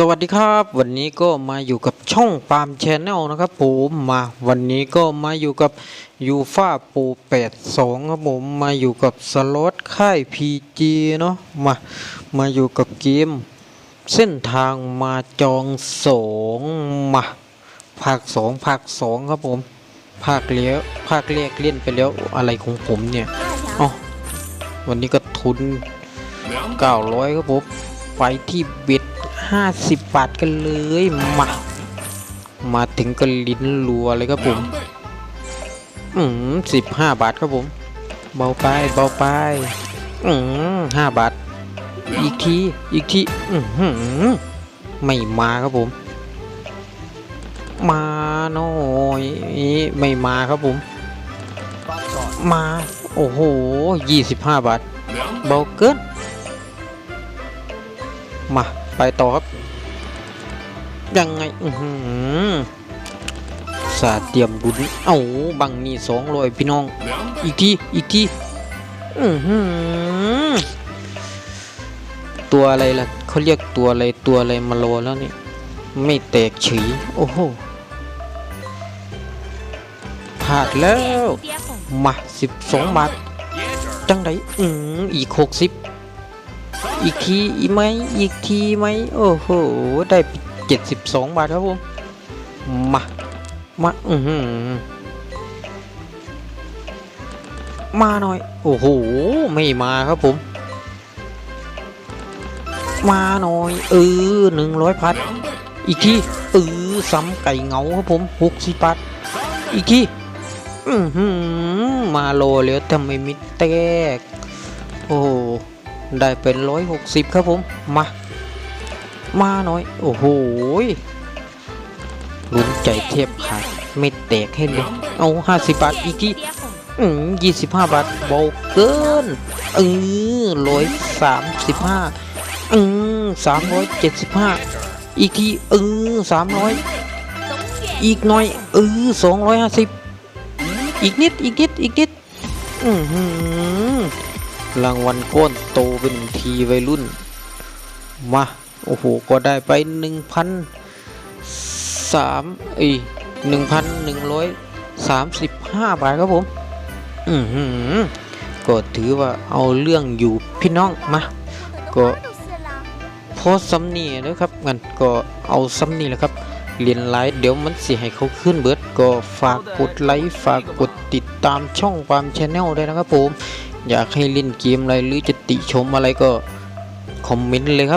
สวัสดีครับ วันนี้ก็มาอยู่กับช่องปามแชนแนลนะครับผมมาวันนี้ก็มาอยู่กับยูฟ่าปู82ครับผมมาอยู่กับสล็อตค่ายพีจีเนาะมามาอยู่กับเกม เส้นทางมาจองสองมาภาคสองภาคสองครับผมภาคเลี้ยวภาคแรกเล่นไปแล้วอะไรของผมเนี่ยอ๋อวันนี้ก็ทุน 900 ครับผมไปที่เบ็ด 50 บาทกันเลย มา มาถึงก็ลิ้นรัวเลยครับผม อืมสิบห้าบาทครับผม เบาไปเบาไป อืมห้าบาท อีกที อีกที อือหือไม่มาครับผม มาหน่อยไม่มาครับผม มา โอ้โหยี่สิบห้าบาท เบาเกิน มา ไปต่อครับ ยังไง อือหือสาเตรียมบุญเอ้าบังนี่สองร้อยพี่น้อง อีกที อีกที อือหือตัวอะไรล่ะเขาเรียกตัวอะไรตัวอะไรมาโลแล้วนี่ ไม่แตกเฉยโอ้โหพลาดแล้ว มาสิบสองบาท จังไดอืมอีกหกสิบ อีกทีอีไหมอีกทีไหมโอ้โห ได้เจ็ดสิบสองบาทครับผม มา มา อือหือมาหน่อย โอ้โห ไม่มาครับผม มาหน่อย เออหนึ่งร้อยพันอีกทีเออซ้ำไก่เหงาครับผมหกสิบบาทอีกทีอือหือมาโลแล้วทำไมมิดแตก โอ้ ได้เป็นร้อยหกสิบครับผม มา มาหน่อย โอ้โหยลุ้นใจเทียบขาดไม่แตกให้เลยเอาห้าสิบบาทอีกทีอืมยี่สิบห้าบาทเบาเกินเออร้อยสามสิบห้าอืมสามร้อยเจ็ดสิบห้าอีกทีเออสามร้อยอีกหน่อยเออสองร้อยห้าสิบอีกนิดอีกนิดอีกนิดอือหือ รางวัลก้อนโตเป็นทีวัยรุ่น มา โอ้โห ก็ได้ไปหนึ่งพันสามอ้ยหนึ่งพันหนึ่งร้อยสามสิบห้าบาทครับผม อือหือก็ถือว่าเอาเรื่องอยู่พี่น้องมา ก็โพสซ้ำนี่นะครับงั้นก็เอาซ้ำนี่แหละครับเรียนไลฟ์เดี๋ยวมันสิให้เขาขึ้นเบิดก็ฝากกดไลค์ฝากกดติดตามช่องความชแนลด้วยนะครับผม อยากให้เล่นเกมอะไรหรือจะติชมอะไรก็คอมเมนต์เลยครับ